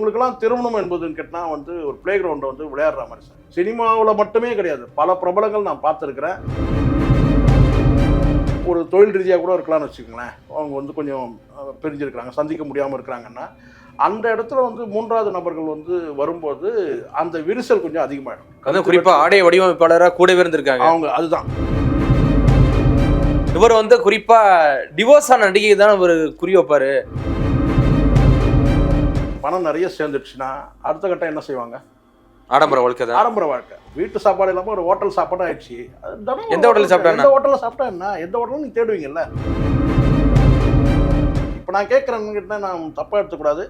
இவங்களுக்கெல்லாம் திருமணம் என்பதுன்னு கேட்டால் வந்து ஒரு பிளே கிரவுண்டை வந்து விளையாடுற மாதிரி சார். சினிமாவில் மட்டுமே கிடையாது. பல பிரபலங்கள் நான் பார்த்துருக்குறேன். ஒரு தொழில் ரீதியாக கூட இருக்கலாம்னு வச்சுக்கோங்களேன். அவங்க வந்து கொஞ்சம் பிரிஞ்சிருக்கிறாங்க. சந்திக்க முடியாமல் இருக்கிறாங்கன்னா அந்த இடத்துல வந்து மூன்றாவது நபர்கள் வந்து வரும்போது அந்த விரிசல் கொஞ்சம் அதிகமாகிடும் அதுவும் குறிப்பா ஆடைய வடிவமைப்பாளரா கூடவே இருந்திருக்காங்க. அவங்க அதுதான். இவர் வந்து குறிப்பா டிவோர்ஸ் ஆன நடிகை தான் இவர் குறி வைப்பாரு. பணம் நிறைய சேர்ந்துடுச்சுன்னா அடுத்த கட்டம் என்ன செய்வாங்க? ஆடம்பர வாழ்க்கை தான். ஆடம்பர வாழ்க்கை. வீட்டு சாப்பாடு இல்லாமல் ஒரு ஹோட்டல் சாப்பாடு ஆயிடுச்சு. எந்த hotel சாப்பிட்டா? எந்த ஹோட்டலில் சாப்பிட்டா என்ன? எந்த ஹோட்டலும் நீங்க தேடுவீங்கல்ல? இப்போ நான் கேட்குறேன்னு நான் தப்பாக எடுத்துக்கூடாது.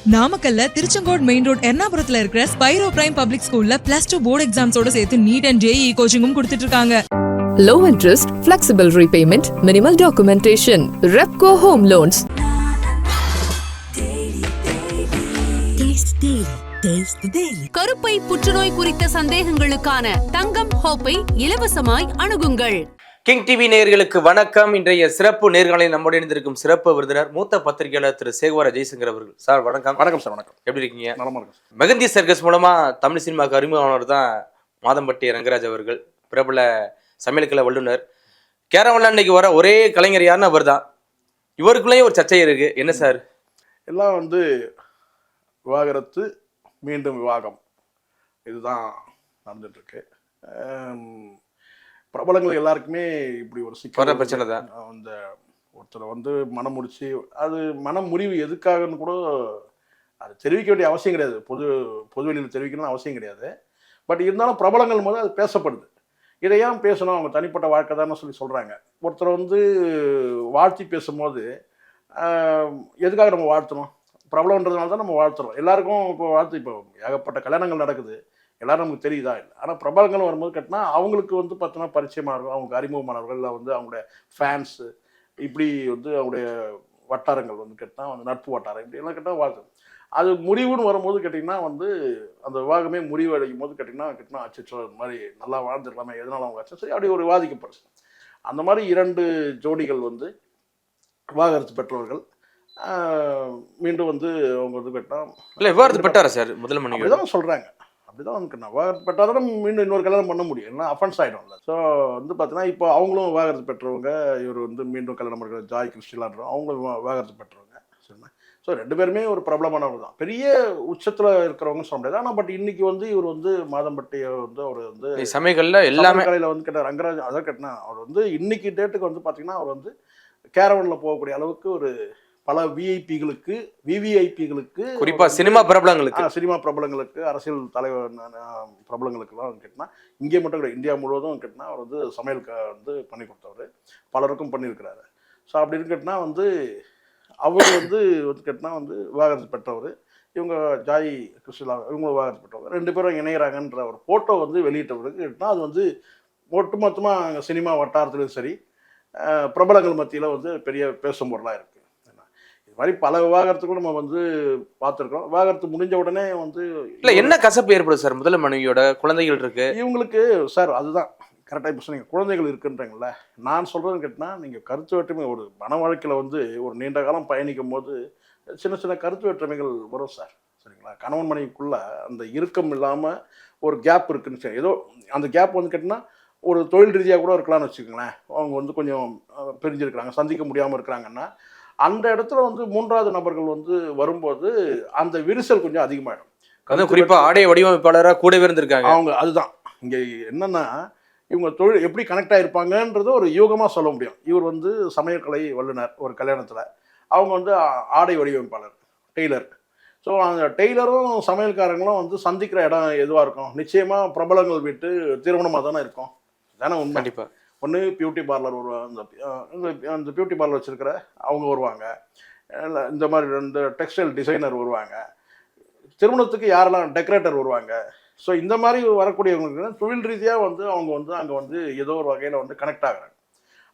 நாமக்கல்ல திருச்செங்கோடு மெயின் ரோட் எர்ணாபுரத்துல இருக்கிற ஸ்பைரோ பிரைம் பப்ளிக் ஸ்கூல்ல பிளஸ் டூ போர்டு எக்ஸாம்ஸோட சேர்த்து நீட் அண்ட் ஜேஇ கோச்சிங்கும் கொடுத்துட்டு இருக்காங்க. Low interest, flexible repayment, minimal documentation. Repco Home Loans. கருப்பை புற்றுநோய் குறித்த சந்தேகங்களுக்கான தங்கம் ஹோப்பை இலவசமாய் அணுகுங்கள். கிங் டிவி நேயர்களுக்கு வணக்கம். இன்றைய சிறப்பு நேர்காணலில் நம்முடைய இணைந்திருக்கும் சிறப்பு விருந்தினர் மூத்த பத்திரிகையாளர் திரு சேகுவர ஜெய்சங்கர் அவர்கள். சார் வணக்கம். வணக்கம் சார் வணக்கம். எப்படி இருக்கீங்க? நலமா இருக்கும் மெகந்தி சர்க்கஸ் மூலமா தமிழ் சினிமாவுக்கு அறிமுகமானவர் தான் மாதம்பட்டி ரங்கராஜ் அவர்கள். பிரபல சமையல்கலை வல்லுனர். கேரவன்ல இன்னைக்கு வர ஒரே கலைஞர் யாருன்னு அவர் தான் இவருக்குள்ளேயும் ஒரு சர்ச்சை இருக்கு. என்ன சார்? எல்லாம் வந்து விவாகரத்து மீண்டும் விவாகம். இதுதான் நடந்துட்டு இருக்கு ஆம், பிரபலங்கள் எல்லாருக்குமே இப்படி ஒரு சிக்கல் பிரச்சனை தான். அந்த ஒருத்தரை வந்து மனம் முடிச்சு அது மனம் முறிவு எதுக்காகன்னு கூட அது தெரிவிக்க வேண்டிய அவசியம் கிடையாது. பொது பொதுவெளியில் தெரிவிக்கணும்னு அவசியம் கிடையாது. பட் இருந்தாலும் பிரபலங்கள் போது அது பேசப்படுது. இதை ஏன் பேசணும் அவங்க தனிப்பட்ட வாழ்க்கை தானே சொல்லி சொல்கிறாங்க ஒருத்தர் வந்து வாழ்த்தி பேசும்போது எதுக்காக நம்ம வாழ்த்தணும்? பிரபலம்ன்றதுனால தான் நம்ம வாழ்த்துறோம். எல்லாருக்கும் இப்போ வாழ்த்து இப்போ ஏகப்பட்ட கல்யாணங்கள் நடக்குது. எல்லாரும் நமக்கு தெரியுதா இல்லை? ஆனால் பிரபலங்கள் வரும்போது கட்டினா அவங்களுக்கு வந்து பார்த்தோன்னா பரிச்சயமானவர்கள் அவங்களுக்கு அறிமுகமானவர்கள் இல்லை வந்து அவங்களுடைய ஃபேன்ஸு இப்படி வந்து அவங்களுடைய வட்டாரங்கள் வந்து கேட்டால் வந்து நட்பு வட்டாரம் இப்படி எல்லாம் கேட்டால் வாழ்த்து. அது முடிவுன்னு வரும்போது கேட்டிங்கன்னா வந்து அந்த விவாகமே முடிவு அடையும் போது கேட்டிங்கன்னா கேட்டினா அச்சோ மாதிரி நல்லா வாழ்ந்துருக்கலாமே எதனால அவங்க அச்சோ சரி அப்படி ஒரு விவாதிக்கப்படுது அந்த மாதிரி இரண்டு ஜோடிகள் வந்து விவாகரத்து பெற்றவர்கள் மீண்டும் வந்து அவங்க வந்து கேட்டால் இல்ல விவாதத்து பெற்றாரா சார்? முதல் மனைவி அப்படிதான் சொல்றாங்க. அப்படிதான் வந்து விவாகரத்து பெற்றாதான் மீண்டும் இன்னொரு கல்யாணம் பண்ண முடியும். ஏன்னா அஃபென்ஸ் ஆகிடும்ல ஸோ வந்து பார்த்தீங்கன்னா இப்போ அவங்களும் விவாகரத்து பெற்றவங்க இவர் வந்து மீண்டும் கல்யாணம் பண்ணுற ஜாய் கிறிஸ்டிலான்றோம் அவங்களும் விவா- விவாகரத்து பெற்றவங்க. சரிண்ணா ஸோ ரெண்டு பேருமே ஒரு பிரபலமானவங்க தான். பெரிய உச்சத்தில் இருக்கிறவங்க சொல்ல முடியாது. ஆனால் பட் இன்னைக்கு வந்து இவர் வந்து மாதம்பட்டியை வந்து அவர் வந்து நீ சமயங்கள்ல எல்லாமே கலையில் வந்து கேட்டார். ரங்கராஜ் அதான் கேட்டினா. அவர் வந்து இன்னைக்கு டேட்டுக்கு வந்து பார்த்தீங்கன்னா அவர் வந்து கேரவனில் போகக்கூடிய அளவுக்கு ஒரு பல விஐபிகளுக்கு விவிஐபிகளுக்கு குறிப்பா சினிமா பிரபலங்களுக்கு. சினிமா பிரபலங்களுக்கு அரசியல் தலைவர் பிரபலங்களுக்கெல்லாம் கேட்டினா இங்கே மட்டும் கிடையாது. இந்தியா முழுவதும் கேட்டினா அவர் வந்து சமையல் வந்து பண்ணி கொடுத்தவர். பலருக்கும் பண்ணியிருக்கிறாரு. ஸோ அப்படி கேட்டினா வந்து அவர் வந்து வந்து கேட்டினா வந்து விவாகரத்து பெற்றவர். இவங்க ஜாய் கிருஷ்ணலா இவங்க விவாகரத்து பெற்றவங்க. ரெண்டு பேரும் இணையறாங்கன்ற ஒரு ஃபோட்டோ வந்து வெளியிட்டவருக்கு கேட்டினா அது வந்து ஒட்டுமொத்தமாக அங்கே சினிமா வட்டாரத்துலையும் சரி பிரபலங்கள் மத்தியில் வந்து பெரிய பேசும் பொருளாக இருக்குது இது மாதிரி பல விவாகரத்துக்கும் நம்ம வந்து பார்த்துருக்கோம் விவாகரத்து முடிஞ்ச உடனே வந்து இல்ல என்ன கசப்பு ஏற்படுது சார்? முதல் மனைவியோட குழந்தைகள் இருக்கு. இவங்களுக்கு சார் அதுதான். கரெக்டாக இப்போ சொன்னீங்க குழந்தைகள் இருக்குன்றீங்களே நான் சொல்கிறது கேட்டினா நீங்கள் கருத்து வேற்றுமை ஒரு மன வாழ்க்கையில் வந்து ஒரு நீண்ட காலம் பயணிக்கும் போது சின்ன சின்ன கருத்து வேற்றுமைகள் வரும் சார். சரிங்களா? கணவன் மனைவிக்குள்ள அந்த இறுக்கம் இல்லாமல் ஒரு கேப் இருக்குன்னு சொல்லி ஏதோ அந்த கேப் வந்து கேட்டினா ஒரு தொழில் ரீதியாக கூட இருக்கலாம்னு வச்சுக்கோங்களேன். அவங்க வந்து கொஞ்சம் பிரிஞ்சிருக்கிறாங்க சந்திக்க முடியாமல் இருக்கிறாங்கன்னா அந்த இடத்துல வந்து மூன்றாவது நபர்கள் வந்து வரும்போது அந்த விரிசல் கொஞ்சம் அதிகமாகிடும் அதுவும் குறிப்பா ஆடைய வடிவமைப்பாளரா கூடவே இருந்திருக்காங்க. அவங்க அதுதான். இங்கே என்னன்னா இவங்க தொழில் எப்படி கனெக்ட் ஆகிருப்பாங்கன்றது ஒரு யூகமாக சொல்ல முடியும். இவர் வந்து சமையற்கலை வல்லுனர் ஒரு கல்யாணத்தில். அவங்க வந்து ஆடை வடிவமைப்பாளர் டெய்லர். ஸோ அந்த டெய்லரும் சமையல்காரங்களும் வந்து சந்திக்கிற இடம் எதுவாக இருக்கும்? நிச்சயமாக பிரபலங்கள் வீட்டு திருமணமாக தானே இருக்கும். தானே உண்மை. கண்டிப்பா. ஒன்று பியூட்டி பார்லர் வருவாங்க அந்த பியூட்டி பார்லர் வச்சுருக்கிற அவங்க வருவாங்க. இல்ல இந்த மாதிரி இந்த டெக்ஸ்டைல் டிசைனர் வருவாங்க. திருமணத்துக்கு யாரெல்லாம் டெக்கரேட்டர் வருவாங்க? ஸோ இந்த மாதிரி வரக்கூடியவங்களுக்கு தொழில் ரீதியாக வந்து அவங்க வந்து அங்கே வந்து ஏதோ ஒரு வகையில் வந்து கனெக்ட் ஆகுறாங்க.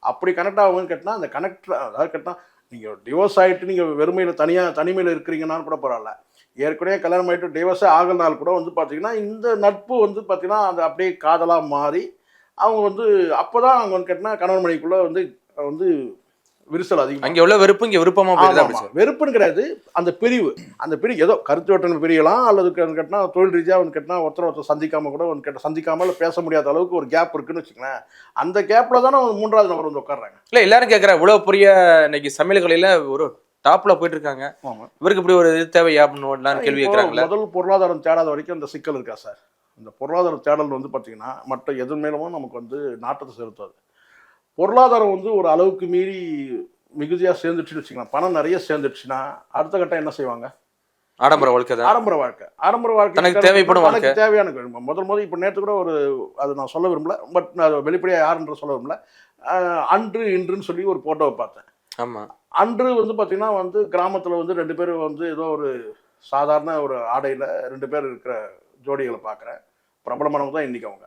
அப்படி கனெக்ட் ஆகுங்கன்னு கேட்டால் அந்த கனெக்ட் அதாவது கேட்டால் நீங்கள் டிவோர்ஸ் ஆகிட்டு நீங்கள் வெறுமையில் தனியாக தனிமையில் இருக்கிறீங்கன்னாலும் கூட பரவாயில்ல. ஏற்கனவே கல்யாணம் ஆகிட்டு டிவோர்ஸே ஆகலனால் கூட வந்து பார்த்தீங்கன்னா இந்த நட்பு வந்து பார்த்தீங்கன்னா அது அப்படியே காதலாக மாறி அவங்க வந்து அப்போ தான் அவங்க வந்து கேட்டால் கணவன் மனைவிக்குள்ளே வந்து வந்து விரிசல் அதிகம். அங்க உள்ள வெறுப்பு இங்க விருப்பமா போயிருது ஆமா, அப்படி ஆமா. சார் வெறுப்புன்னு கிடையாது அந்த பிரிவு. அந்த பிரிவு ஏதோ கருத்து வட்டங்கள் பிரியலாம் அல்லது கேட்டினா தொழில் ரீதியாக வந்து கேட்டினா ஒருத்தர் ஒருத்தர் சந்திக்காம கூட வந்து கேட்ட சந்திக்காமல் பேச முடியாத அளவுக்கு ஒரு கேப் இருக்குன்னு வச்சுக்கங்களேன். அந்த கேப்ல தானே ஒரு மூன்றாவது நபர் வந்து உட்கார்றாங்க. இல்ல எல்லாரும் கேக்குற இவ்வளவு பெரிய இன்னைக்கு சமையல் கலையில ஒரு டாப்ல போயிட்டு இருக்காங்க. இவருக்கு இப்படி ஒரு இது தேவையா அப்படின்னு கேள்வி இப்போ கேட்கறாங்களே முதல் பொருளாதாரம் தேடாத வரைக்கும் அந்த சிக்கல் இருக்கா சார்? இந்த பொருளாதார தேடல் வந்து பார்த்தீங்கன்னா மற்ற எது மேலும் நமக்கு வந்து நாட்டத்தை செலுத்தாது. பொருளாதாரம் வந்து ஒரு அளவுக்கு மீறி மிகுதியாக சேர்ந்துச்சுன்னு வச்சுக்கலாம். பணம் நிறைய சேர்ந்துச்சுன்னா அடுத்த கட்டம் என்ன செய்வாங்க? ஆடம்பர வாழ்க்கை ஆடம்பர வாழ்க்கை. ஆடம்பர வாழ்க்கை தனக்கு தேவைப்படும் வாழ்க்கை. தனக்கு தேவையான. முதல் முதல் இப்போ நேற்று கூட ஒரு அது நான் சொல்ல விரும்பல. பட் நான் வெளிப்படையாக யாருன்ற சொல்ல விரும்பல. அன்று இன்றுன்னு சொல்லி ஒரு போட்டோவை பார்த்தேன். ஆமா. அன்று வந்து பார்த்தீங்கன்னா வந்து கிராமத்தில் வந்து ரெண்டு பேரும் வந்து ஏதோ ஒரு சாதாரண ஒரு ஆடையில் ரெண்டு பேர் இருக்கிற ஜோடிகளை பார்க்குறேன் பிரபலமானவங்க தான் இன்றைக்கி அவங்க.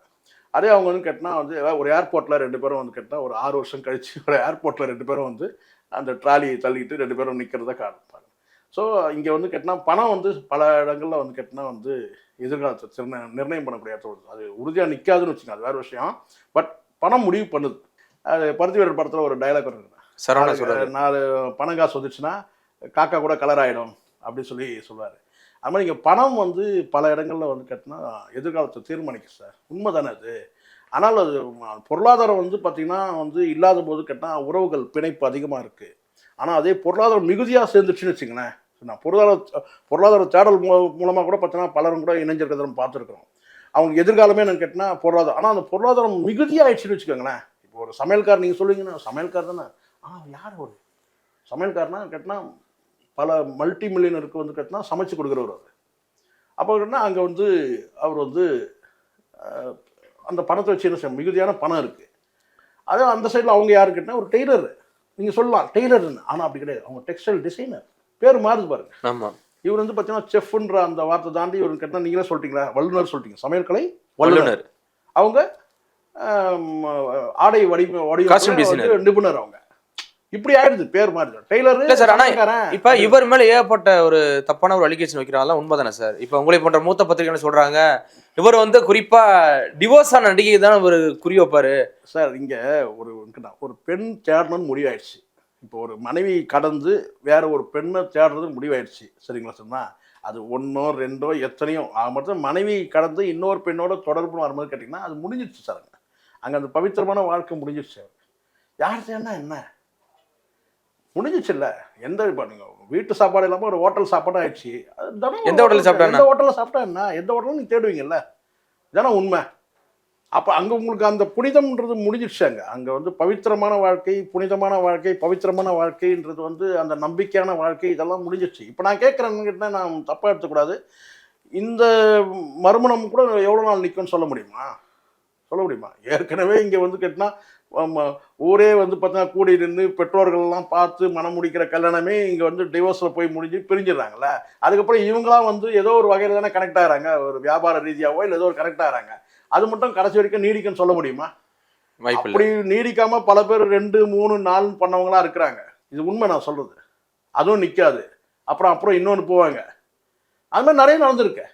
அதே அவங்க வந்து கேட்டினா வந்து ஒரு ஏர்போர்ட்டில் ரெண்டு பேரும் வந்து கேட்டால் ஒரு ஆறு வருஷம் கழிச்சு ஒரு ஏர்போர்ட்டில் ரெண்டு பேரும் வந்து அந்த ட்ராலியை தள்ளிட்டு ரெண்டு பேரும் நிற்கிறத காண்பாங்க ஸோ இங்கே வந்து கேட்டினா பணம் வந்து பல இடங்களில் வந்து கேட்டினா வந்து எதிர்காலத்தை நிர்ணயம் பண்ணக்கூடிய இடத்துல. அது உறுதியாக நிற்காதுன்னு வச்சுக்கோங்க அது வேறு விஷயம். பட் பணம் முடிவு பண்ணுது. அது பருத்தி வீரர் படத்தில் ஒரு டைலாக் சொல்றாரு. நாலு பணம் காசு வந்துச்சுன்னா காக்கா கூட கலர் ஆகிடும் அப்படின்னு சொல்லி சொல்லுவார் அது மாதிரி இங்கே பணம் வந்து பல இடங்களில் வந்து கேட்டினா எதிர்காலத்தை தீர்மானிக்கும் சார். உண்மை தானே அது? ஆனால் அது பொருளாதாரம் வந்து பார்த்திங்கன்னா வந்து இல்லாத போது கேட்டால் உறவுகள் பிணைப்பு அதிகமாக இருக்குது ஆனால் அதே பொருளாதாரம் மிகுதியாக சேர்ந்துச்சுன்னு வச்சுங்களேன் நான் பொருளாதார பொருளாதார தேடல் மூ மூலமாக கூட பார்த்தீங்கன்னா பலரும் கூட இணைஞ்சிருக்கிறத நம்ம பார்த்துருக்குறோம் அவங்க எதிர்காலமே நான் கேட்டினா பொருளாதாரம். ஆனால் அந்த பொருளாதாரம் மிகுதியாகிடுச்சுன்னு வச்சுக்கோங்களேன். இப்போ ஒரு சமையல்கார் நீங்கள் சொல்லுவீங்கன்னா சமையல்கார் தானே? ஆ யார் ஒரு சமையல்காரனா கேட்டினா பல மல்டி மில்லியனருக்கு வந்து கேட்டினா சமைச்சு கொடுக்குறவர் அவர். அப்போ கேட்டினா அங்கே வந்து அவர் வந்து அந்த பணத்தை வச்சு என்ன செய்ய மிகுதியான பணம் இருக்குது அதே அந்த சைடில் அவங்க யாரு கேட்டால் ஒரு டெய்லர். நீங்கள் சொல்லலாம் டெய்லர்னு. ஆனால் அப்படி கிடையாது. அவங்க டெக்ஸ்டைல் டிசைனர் பேர் மாறுது பாருங்க. ஆமா. இவர் வந்து பார்த்தீங்கன்னா செஃப்ன்ற அந்த வார்த்தை தாண்டி இவர் கேட்டால் நீங்களே சொல்லிட்டீங்களா வல்லுநர் சொல்லிட்டீங்க சமையல்கலை வல்லுநர். வல்லுனர் அவங்க ஆடை வடி Costume வடிவமைப்புல designer. வந்து நிபுணர் அவங்க. இப்படி ஆயிடுது பேர் மாறுது டெய்லர் இல்ல சார் ஆனா இப்ப இவர் மேல ஏகப்பட்ட ஒரு தப்பான ஒரு அலிகேஷன் வைக்கிறாங்க உண்மைதானே சார்? இப்ப உங்களை போன்ற மூத்த பத்திரிகை சொல்றாங்க. இவர் வந்து குறிப்பா டிவோர்ஸ் ஆன நடிகை தான் இவர் குறி வைப்பாரு. சார் இங்க ஒரு ஒரு பெண் தேடணும்னு முடிவாயிடுச்சு. இப்போ ஒரு மனைவி கடந்து வேற ஒரு பெண்ணை தேடுறது முடிவாயிடுச்சு. சரிங்களா சொன்னா அது ஒன்றோ ரெண்டோ எத்தனையோ ஆக மொத்தம் மனைவி கடந்து இன்னொரு பெண்ணோட தொடர்பு வரும்போது கேட்டிங்கன்னா அது முடிஞ்சிடுச்சு சார் அங்கே. அந்த பவித்திரமான வாழ்க்கை முடிஞ்சிடுச்சு. அவருக்கு யார் தேடினா என்ன? முடிஞ்சிச்சுல்ல. எந்த இப்போ நீங்கள் வீட்டு சாப்பாடு இல்லாமல் ஒரு ஹோட்டல் சாப்பாடு ஆயிடுச்சு. எந்த hotel ல சாப்பிட்டா? எந்த ஹோட்டலில் சாப்பிட்டா என்ன? எந்த ஹோட்டலும் நீ தேடுவீங்கல்ல. இதானே உண்மை. அப்போ அங்கே உங்களுக்கு அந்த புனிதம்ன்றது முடிஞ்சிடுச்சு அங்கே அங்கே வந்து பவித்திரமான வாழ்க்கை புனிதமான வாழ்க்கை பவித்திரமான வாழ்க்கைன்றது வந்து அந்த நம்பிக்கையான வாழ்க்கை இதெல்லாம் முடிஞ்சிடுச்சு இப்போ நான் கேட்குறேன்னு நான் தப்பாக எடுத்துக்கூடாது. இந்த மறுமணம் கூட எவ்வளோ நாள் நிற்கும்னு சொல்ல முடியுமா? சொல்ல முடியுமா? ஏற்கனவே இங்கே வந்து கேட்டினா ஊரே வந்து பார்த்தீங்கன்னா கூடி நின்று பெற்றோர்கள்லாம் பார்த்து மனம் முடிக்கிற கல்யாணமே இங்கே வந்து டிவோர்ஸில் போய் முடிஞ்சு பிரிஞ்சிடுறாங்கல்ல. அதுக்கப்புறம் இவங்களாம் வந்து ஏதோ ஒரு வகையில் தானே கனெக்ட் ஆகிறாங்க. ஒரு வியாபார ரீதியாவோ இல்லை ஏதோ ஒரு கனெக்ட் ஆகிறாங்க. அது மட்டும் கடைசி வரைக்கும் நீடிக்கும்னு சொல்ல முடியுமா? அப்படி நீடிக்காம பல பேர் ரெண்டு மூணு நாலு பண்ணவங்களா இருக்கிறாங்க. இது உண்மை நான் சொல்றது. அதுவும் நிற்காது அப்புறம் அப்புறம் இன்னொன்று போவாங்க. அது மாதிரி நிறைய நடந்திருக்கு.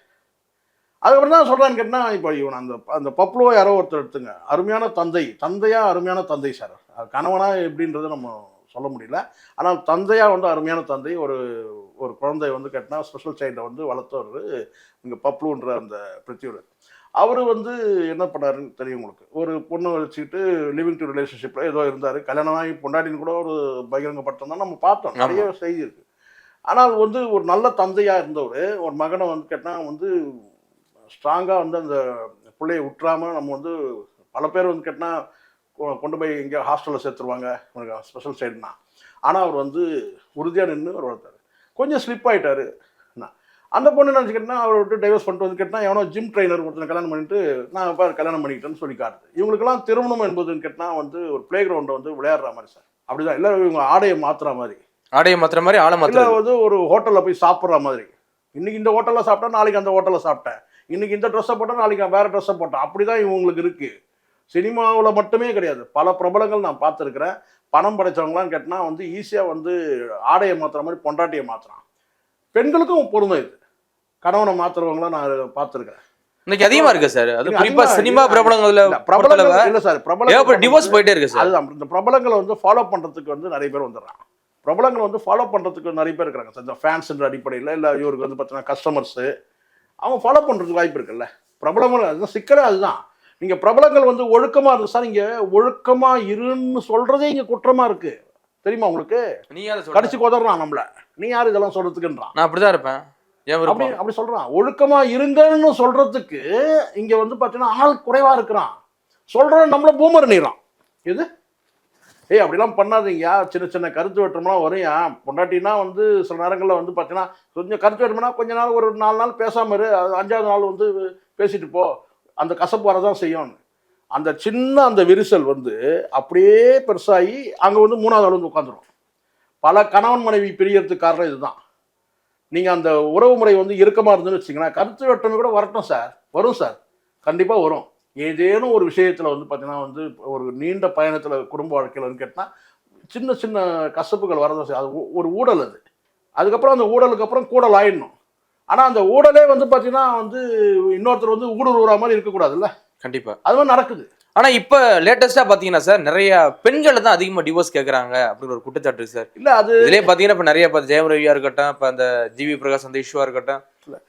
அதுக்கப்புறம் தான் சொல்கிறான்னு கேட்டால் இப்போ இவன் அந்த அந்த பப்ளோ யாரோ ஒருத்தர் எடுத்துங்க. அருமையான தந்தை. தந்தையா அருமையான தந்தை சார் அது கணவனா எப்படின்றத நம்ம சொல்ல முடியல. ஆனால் தந்தையா வந்து அருமையான தந்தை ஒரு ஒரு குழந்தைய வந்து கேட்டினா ஸ்பெஷல் சைல்டை வந்து வளர்த்தவர் இங்கே பப்ளுன்ற அந்த பிருத்தியோட அவர் வந்து என்ன பண்ணாருன்னு தெரியும் உங்களுக்கு. ஒரு பொண்ணு வச்சுக்கிட்டு லிவிங் டு ரிலேஷன்ஷிப்பில் ஏதோ இருந்தார். கல்யாணம் ஆகி பொண்டாட்டின்னு கூட ஒரு பகிரங்கப்பட்டம் தான் நம்ம பார்த்தோம். நிறைய செய்தி இருக்கு. ஆனால் வந்து ஒரு நல்ல தந்தையாக இருந்தவர் ஒரு மகனை வந்து கேட்டால் வந்து ஸ்ட்ராங்காக வந்து அந்த பிள்ளையை விட்டுறாம நம்ம வந்து பல பேர் வந்து கேட்டால் கொண்டு போய் எங்கேயோ ஹாஸ்டலில் சேர்த்துருவாங்க. ஸ்பெஷல் சைடுனா ஆனால் அவர் வந்து உறுதியாக நின்று அவர் வளர்த்தாரு. கொஞ்சம் ஸ்லிப் ஆயிட்டாரு. நான் அந்த பொண்ணு நினச்சிக்கிட்டா அவரை விட்டு டைவர்ஸ் பண்ணிட்டு வந்து கேட்டால் எவனோ ஜிம் ட்ரைனர் ஒருத்தனை கல்யாணம் பண்ணிட்டு நான் இப்போ கல்யாணம் பண்ணிக்கிட்டேன்னு சொல்லி காட்டுது. இவங்களுக்கெல்லாம் திருமணம் என்பதுன்னு கேட்டால் வந்து ஒரு பிளே கிரவுண்டை வந்து விளையாடுற மாதிரி சார். அப்படிதான். இல்லை இவங்க ஆடையை மாற்றுற மாதிரி. ஆடையை மாத்துற மாதிரி ஆளை மாத்துறது. வந்து ஒரு ஹோட்டலில் போய் சாப்பிட்ற மாதிரி. இன்னைக்கு இந்த ஹோட்டலில் சாப்பிட்டா நாளைக்கு அந்த ஹோட்டலில் சாப்பிட்டேன். இன்னைக்கு இந்த ட்ரெஸ்ஸை போட்டால் நாளைக்கு வேற ட்ரெஸ்ஸை போட்டேன். அப்படி தான் இவங்களுக்கு இருக்கு. சினிமாவில் மட்டுமே கிடையாது. பல பிரபலங்கள் நான் பார்த்துருக்குறேன். பணம் படைச்சவங்களாம் கேட்டினா வந்து ஈஸியாக வந்து ஆடையை மாற்றுற மாதிரி பொண்டாட்டியை மாற்றுறான் பெண்களுக்கும் பொருந்தும் இது. கணவனை மாற்றுறவங்களாம் நான் பார்த்துருக்குறேன். இன்னைக்கு அதிகமா இருக்கு சார். அது குறிப்பா சினிமா. பிரபலங்கள்ல பிரபலங்கள் இல்ல சார் பிரபலங்கள் டிவோர்ஸ் போயிட்டே இருக்கு சார். அதுதான். இந்த பிரபலங்களை வந்து ஃபாலோ பண்றதுக்கு வந்து நிறைய பேர் வந்துடுறாங்க. பிரபலங்களை வந்து ஃபாலோ பண்றதுக்கு நிறைய பேர் இருக்கிறாங்க. சார் ஃபேன்ஸ்ன்ற அடிப்படையில் இல்லை இவருக்கு வந்து பார்த்தீங்கன்னா கஸ்டமர்ஸு அவங்க ஃபாலோ பண்றதுக்கு வாய்ப்பு இருக்குல்ல. பிரபலங்கள் அதுதான் சிக்கலே அதுதான். நீங்க பிரபலங்கள் வந்து ஒழுக்கமா இருக்கு சார் இங்க ஒழுக்கமா இருன்னு சொல்றதே இங்க குற்றமா இருக்கு. தெரியுமா உங்களுக்கு? நீ யாரை? கடிச்சு கொதறான் நம்மள. நீ யார் இதெல்லாம் சொல்றதுக்குன்றான்? நான் அப்படிதான் இருப்பேன். ஏன் அப்படி அப்படி சொல்றான். ஒழுக்கமா இருங்கன்னு சொல்றதுக்கு இங்க வந்து பாத்தீங்கன்னா ஆள் குறைவா இருக்கிறான். சொல்ற நம்மள பூமர் நீறான் எது? ஏய் அப்படிலாம் பண்ணாதீங்க. சின்ன சின்ன கருத்து வெட்டம்லாம் வரையா பொண்டாட்டினா வந்து சில நேரங்களில் வந்து பார்த்தீங்கன்னா கொஞ்சம் கருத்து வெட்டம்னா கொஞ்ச நாள் ஒரு நாலு நாள் பேசாமல் இரு. அஞ்சாவது நாள் வந்து பேசிட்டு போ. அந்த கசப்பு வரதான் செய்யும். அந்த சின்ன அந்த விரிசல் வந்து அப்படியே பெருசாகி அங்கே வந்து மூணாவது ஆள் வந்து உட்காந்துரும். பல கணவன் மனைவி பிரியறதுக்கு காரணம் இதுதான். நீங்கள் அந்த உறவு முறை வந்து இறுக்கமாக இருந்துன்னு வச்சிங்கன்னா கருத்து வெட்டமே கூட வரட்டும் சார். வரும் சார். கண்டிப்பாக வரும். ஏதேனும் ஒரு விஷயத்தில் வந்து பார்த்தீங்கன்னா வந்து ஒரு நீண்ட பயணத்தில் குடும்ப வாழ்க்கையிலன்னு கேட்டால் சின்ன சின்ன கசப்புகள் வரதான் அது ஒரு ஊடல் அது. அதுக்கப்புறம் அந்த ஊடலுக்கு அப்புறம் கூடல் ஆயிடணும். ஆனால் அந்த ஊடலே வந்து பார்த்தீங்கன்னா வந்து இன்னொருத்தர் வந்து ஊடுருவுற மாதிரி இருக்கக்கூடாதுல்ல? கண்டிப்பா. அது மாதிரி நடக்குது. ஆனா இப்ப லேட்டஸ்டா பாத்தீங்கன்னா சார் நிறைய பெண்கள் தான் அதிகமா டிவோர்ஸ் கேக்குறாங்க அப்படின்னு ஒரு குற்றச்சாட்டு சார். இல்லை அது இதுலயே பாத்தீங்கன்னா இப்ப நிறைய இப்ப ஜெயம் ரவியா இருக்கட்டும் இப்ப அந்த ஜிவி பிரகாஷ் அந்த இஷ்யூவா இருக்கட்டும்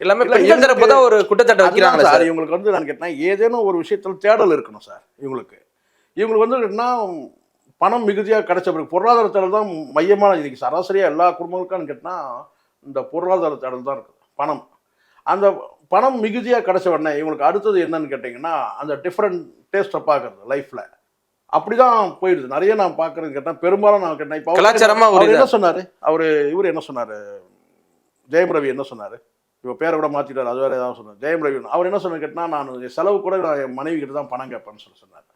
எல்லாமே பெண்கள் தரப்பு தான் ஒரு குற்றச்சாட்டு அதுதான் வைக்கிறாங்களே சார். இவங்களுக்கு வந்து நான் கேட்டேன் ஏதேனும் ஒரு விஷயத்தில் தேடல் இருக்கணும் சார் இவங்களுக்கு. இவங்களுக்கு வந்து என்ன பணம் மிகுதியாக கிடைச்ச பிறகு பொருளாதார தேடல் தான் மையமான இன்னைக்கு சராசரியாக எல்லா குடும்பங்களுக்கும் கேட்டினா இந்த பொருளாதார தேடல் தான் இருக்குது பணம். அந்த பணம் மிகுதியாக கிடைச்ச உடனே இவங்களுக்கு அடுத்தது என்னன்னு கேட்டிங்கன்னா அந்த டிஃப்ரெண்ட் டேஸ்ட்டை பார்க்குறது லைஃப்பில் அப்படி தான் போயிடுது. நிறைய நான் பார்க்குறது கேட்டேன். பெரும்பாலும் நான் கேட்டேன். இப்போ அவர் என்ன சொன்னார்? அவர் இவர் என்ன சொன்னார்? ஜெயம் ரவி என்ன சொன்னார்? இப்போ பேரை கூட மாற்றிட்டார் அது வேற ஏதாவது சொன்னார். ஜெயம் ரவி அவர் என்ன சொன்னார் கேட்டினா நான் செலவு கூட நான் என் மனைவி கிட்ட தான் பணம் கேட்பேன்னு சொல்லி சொன்னார்.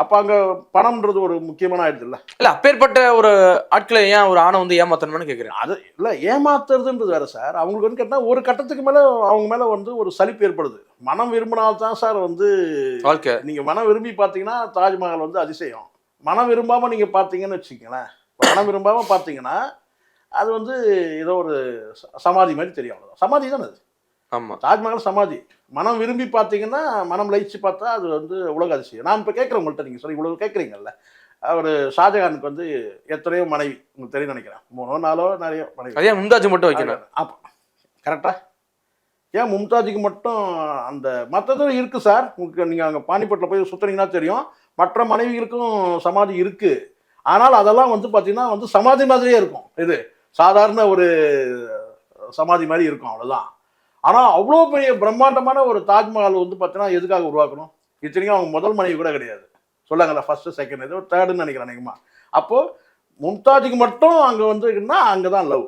அப்போ அங்கே பணம்ன்றது ஒரு முக்கியமான ஆயிடுது இல்லை? இல்ல அப்பேற்பட்ட ஒரு ஆட்களை ஏன் ஒரு ஆணை வந்து ஏமாத்தணும்னு கேக்குறேன் அது இல்லை ஏமாத்துறதுன்றது வேற சார். அவங்களுக்கு வந்து கேட்டால் ஒரு கட்டத்துக்கு மேலே அவங்க மேலே வந்து ஒரு சலிப்பு ஏற்படுது. மனம் விரும்பினால்தான் சார் வந்து வாழ்க்கை. நீங்கள் மனம் விரும்பி பார்த்தீங்கன்னா தாஜ்மஹால் வந்து அதிசயம். மனம் விரும்பாமல் நீங்கள் பார்த்தீங்கன்னு வச்சுக்கங்களேன். மனம் விரும்பாமல் பார்த்தீங்கன்னா அது வந்து ஏதோ ஒரு சமாதி மாதிரி தெரியும் அவ்வளோதான் சமாதி தானே அது? ஆமா. தாஜ்மஹால் சமாதி. மனம் விரும்பி பார்த்தீங்கன்னா மனம் லயிச்சு பார்த்தா அது வந்து உலக அதிசயம். நான் இப்போ கேட்குறேன் உங்கள்கிட்ட நீங்கள் சொல்லி இவ்வளோ கேட்குறீங்கல்ல. அவர் ஷாஜகானுக்கு வந்து எத்தனையோ மனைவி உங்களுக்கு தெரியும் நினைக்கிறேன். மூணோ நாலோ நிறைய மனைவி. அதே மும்தாஜ் மட்டும் வைக்கணும்? அப்போ கரெக்டா ஏன் மும்தாஜுக்கு மட்டும் அந்த மற்றதும் இருக்குது சார். உங்களுக்கு நீங்கள் அங்கே பானிபட்டில் போய் சுற்றுனீங்கன்னா தெரியும். மற்ற மனைவிகளுக்கும் சமாதி இருக்குது ஆனால் அதெல்லாம் வந்து பார்த்தீங்கன்னா வந்து சமாதி மாதிரியே இருக்கும். இது சாதாரண ஒரு சமாதி மாதிரி இருக்கும் அவ்வளோதான் ஆனால் அவ்வளோ பெரிய பிரம்மாண்டமான ஒரு தாஜ்மஹால் வந்து பார்த்தீங்கன்னா எதுக்காக உருவாக்கணும்? இத்தனைக்கும் அவங்க முதல் மனைவி கூட கிடையாது. சொல்லாங்கல்ல ஃபர்ஸ்ட் செகண்ட் ஏதோ தேர்டுன்னு நினைக்கிறேன் அதிகமாக அப்போது மும்தாஜுக்கு மட்டும் அங்கே வந்து அங்கே தான் லவ்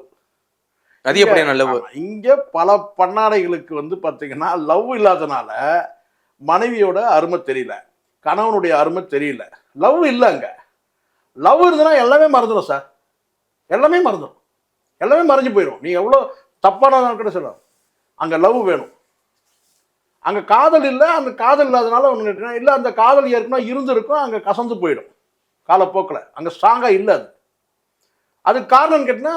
அதிகப்படியான லவ் இங்க பல பண்ணாடைகளுக்கு வந்து பாத்தீங்கன்னா லவ் இல்லாதனால மனைவியோட அருமை தெரியல. கணவனுடைய அருமை தெரியல. லவ் இல்ல அங்க. லவ் இருந்ததுன்னா எல்லாமே மறந்துடும் சார் எல்லாமே மறந்துடும் எல்லாமே மறைஞ்சு போயிடும் நீங்கள் எவ்வளோ தப்பான கூட சொல்லலாம். அங்கே லவ் வேணும். அங்கே காதல் இல்லை அந்த காதல் இல்லாதனால ஒன்று இல்லை அந்த காதல் ஏற்கனவே இருந்திருக்கும் அங்கே கசந்து போயிடும். காலப்போக்கில். அங்கே ஸ்ட்ராங்காக இல்லை அது. அதுக்கு காரணம் கேட்டினா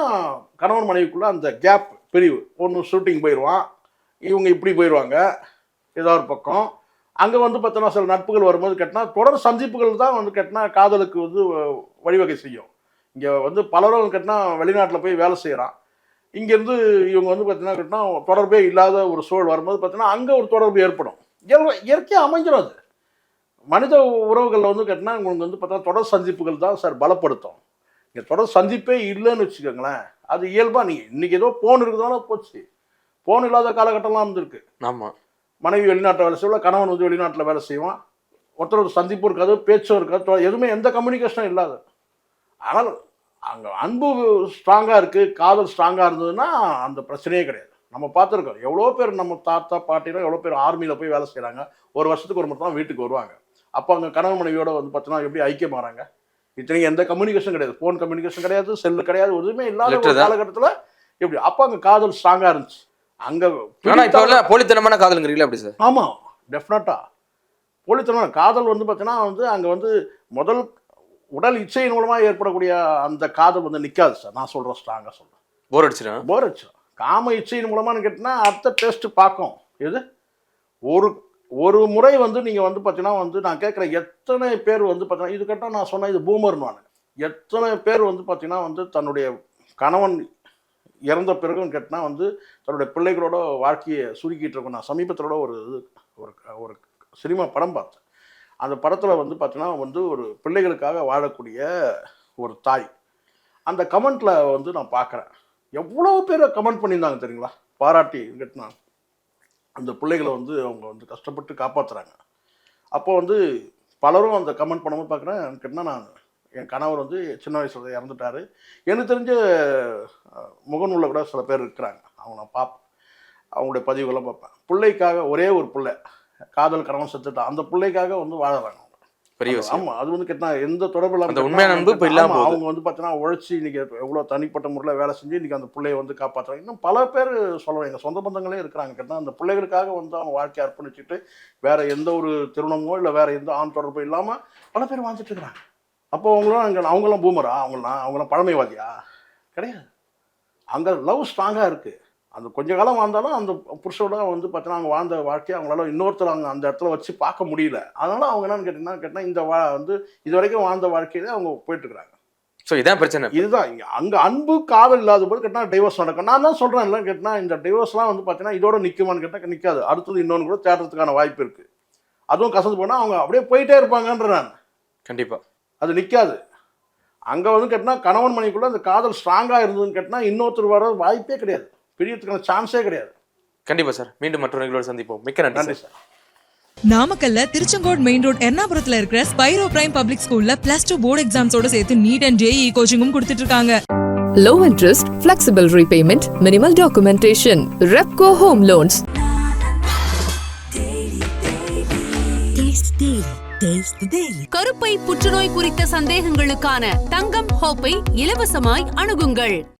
கணவன் மனைவிக்குள்ளே அந்த கேப் பிரிவு. ஒன்று ஷூட்டிங் போயிடுவான் இவங்க இப்படி போயிடுவாங்க ஏதோ ஒரு பக்கம். அங்கே வந்து பார்த்தோன்னா சில நட்புகள் வரும்போது கேட்டினா தொடர் சந்திப்புகள் தான் வந்து கேட்டினா காதலுக்கு வந்து வ- வழிவகை செய்யும். இங்கே வந்து பலரும் கேட்டினா வெளிநாட்டில் போய் வேலை செய்கிறான் இங்கேருந்து இவங்க வந்து பார்த்தீங்கன்னா கேட்டினா தொடர்பே இல்லாத ஒரு சூழல் வரும்போது பார்த்தீங்கன்னா அங்கே ஒரு தொடர்பு ஏற்படும். இயல்பு- இயற்கையாக அமைஞ்சிடும் அது. மனித உறவுகளில் வந்து கேட்டினா உங்களுக்கு வந்து பார்த்தா தொடர் சந்திப்புகள் தான் சார் பலப்படுத்தும். இங்கே தொடர் சந்திப்பே இல்லைன்னு வச்சுக்கோங்களேன். அது இயல்பாக நீங்கள் இன்றைக்கி ஏதோ ஃபோன் இருக்கிறதால போச்சு. ஃபோன் இல்லாத காலகட்டம்லாம் இருந்திருக்கு. ஆமா. மனைவி வெளிநாட்டில் வேலை செய்வாள் கணவன் வந்து வெளிநாட்டில் வேலை செய்வான். ஒருத்தர் ஒரு சந்திப்பும் இருக்காது பேச்சும் இருக்காது எதுவுமே எந்த கம்யூனிகேஷனும் இல்லாத. ஆனால் அங்கே அன்பு ஸ்ட்ராங்காக இருக்குது காதல் ஸ்ட்ராங்காக இருந்ததுன்னா அந்த பிரச்சனையே கிடையாது. நம்ம பார்த்துருக்கோம். எவ்வளோ பேர் நம்ம தாத்தா பாட்டிலாம் எவ்வளோ பேர் ஆர்மியில் போய் வேலை செய்கிறாங்க ஒரு வருஷத்துக்கு ஒரு மட்டும் தான் வீட்டுக்கு வருவாங்க. அப்போ அங்கே கணவன் மனைவியோட வந்து பார்த்தீங்கன்னா எப்படி ஐக்கியமாகறாங்க இத்தனைக்கு எந்த கம்யூனிகேஷன் கிடையாது. ஃபோன் கம்யூனிகேஷன் கிடையாது செல்லு கிடையாது எதுவுமே இல்லாத ஒரு. காலகட்டத்தில் எப்படி அப்போ அங்கே காதல் ஸ்ட்ராங்காக இருந்துச்சு. அங்கே போலித்தனமான காதலுங்கிறீங்களா அப்படி சார்? ஆமாம் டெஃபினட்டாக போலித்தனம் காதல் வந்து பார்த்தீங்கன்னா வந்து அங்கே வந்து முதல் உடல் இச்சையின் மூலமாக ஏற்படக்கூடிய அந்த காதல் வந்து நிற்காது சார். நான் சொல்கிறேன் ஸ்ட்ராங்காக சொல்கிறேன் போர் அடிச்சிடும் போர் அடிச்சிடும் காம இச்சையின் மூலமானு கேட்டினா அடுத்த டெஸ்ட் பார்க்கும். எது? ஒரு ஒரு முறை வந்து நீங்கள் வந்து பார்த்தீங்கன்னா வந்து நான் கேட்குறேன் எத்தனை பேர் வந்து பார்த்தீங்கன்னா இது கேட்டால் நான் சொன்னேன் இது பூமர்னு எத்தனை பேர் வந்து பார்த்தீங்கன்னா வந்து தன்னுடைய கணவன் இறந்த பிறகும் கேட்டினா வந்து தன்னுடைய பிள்ளைகளோட வாழ்க்கையை சுருக்கிட்டு இருக்கும். நான் சமீபத்தோட ஒரு இது ஒரு ஒரு சினிமா படம் பார்த்தேன். அந்த படத்தில் வந்து பார்த்தீங்கன்னா வந்து ஒரு பிள்ளைகளுக்காக வாழக்கூடிய ஒரு தாய். அந்த கமெண்ட்டில் வந்து நான் பார்க்குறேன் எவ்வளோ பேர் கமெண்ட் பண்ணியிருந்தாங்க தெரியுங்களா? பாராட்டி கேட்டினா அந்த பிள்ளைகளை வந்து அவங்க வந்து கஷ்டப்பட்டு காப்பாற்றுறாங்க அப்போ வந்து பலரும் அந்த கமெண்ட் பண்ணும்போது பார்க்குறேன் கேட்டால் நான் என் கணவர் வந்து சின்ன வயசில் இறந்துட்டாரு. எனக்கு தெரிஞ்ச முகநூலில் கூட சில பேர் இருக்கிறாங்க. அவங்க நான் பார்ப்பேன் அவங்களுடைய பதிவுகள்லாம் பார்ப்பேன் பிள்ளைக்காக ஒரே ஒரு பிள்ளை. காதல் கணவன் செத்துட்டான் அந்த பிள்ளைக்காக வந்து வாழறாங்க. பெரிய ஆமா அது வந்து கேட்டா எந்த தொடர்பு இல்லாம அந்த கேட்டா உண்மையான அன்பு இப்ப இல்லாம. அவங்க வந்து பார்த்தீங்கன்னா உழைச்சி இன்னைக்கு எவ்வளவு தனிப்பட்ட முறையில் வேலை செஞ்சு இன்னைக்கு அந்த பிள்ளைய வந்து காப்பாற்றுறாங்க இன்னும் பல பேர் சொல்லலாம் எங்க சொந்த பந்தங்களே இருக்கிறாங்க. கேட்டா அந்த பிள்ளைகளுக்காக வந்து அவங்க வாழ்க்கையை அர்ப்பணிச்சுட்டு வேற எந்த ஒரு திருமணமோ இல்லை வேற எந்த ஆண் தொடர்போ இல்லாம பல பேர் வாழ்ந்துட்டு இருக்கிறாங்க. அப்போ அவங்களும் அங்கே அவங்களாம் பூமரா அவங்களாம் அவங்களாம் பழமைவாதியா? கிடையாது. அங்கே லவ் ஸ்ட்ராங்காக இருக்குது அந்த கொஞ்ச காலம் வாழ்ந்தாலும் அந்த புருஷோட வந்து பார்த்தீங்கன்னா அவங்க வாழ்ந்த வாழ்க்கையை அவங்களால இன்னொருத்தர் அவங்க அந்த இடத்துல வச்சு பார்க்க முடியல. அதனால அவங்க என்னன்னு கேட்டிங்கன்னா கேட்டால் இந்த வா வந்து இது வரைக்கும் வாழ்ந்த வாழ்க்கையில அவங்க போயிட்டு இருக்கிறாங்க ஸோ இதான் பிரச்சனை. இதுதான். இங்க அங்க அன்பு காதல் இல்லாத போது கேட்டா டைவர்ஸ் நடக்கும். நான் தான் சொல்றேன் இல்லை கேட்டா இந்த டைவர்ஸ்லாம் வந்து பார்த்தீங்கன்னா இதோட நிற்குமான்னு கேட்டால் நிற்காது அடுத்தது இன்னொன்று கூட தேடுறதுக்கான வாய்ப்பு இருக்கு. அதுவும் கசந்து போனால் அவங்க அப்படியே போயிட்டே இருப்பாங்கன்ற நான். கண்டிப்பா. அது நிற்காது அங்கே வந்து கேட்டினா கணவன் மனைவிக்குள்ள அந்த காதல் ஸ்ட்ராங்காக இருந்ததுன்னு கேட்டினா இன்னொருத்தர் வர வாய்ப்பே கிடையாது. பிரியறதுக்கான சான்ஸே கிடையாது. கண்டிப்பா சார். மீண்டும் மற்றொரு சந்திப்போம். மிக்க நன்றி சார். நாமக்கல்ல திருச்செங்கோடு மெயின் ரோட் எர்ணாபுரத்துல இருக்கிற ஸ்பைரோ பிரைம் பப்ளிக் ஸ்கூல்ல பிளஸ் டூ போர்டு எக்ஸாம்ஸோட சேர்த்து நீட் அண்ட் ஜேஇ கோச்சிங்கும் கொடுத்துட்டு இருக்காங்க. Low interest, flexible repayment, minimal documentation. Repco Home Loans. கருப்பை புற்றுநோய் குறித்த சந்தேகங்களுக்கான தங்கம் ஹோப்பை இலவசமாய் அணுகுங்கள்.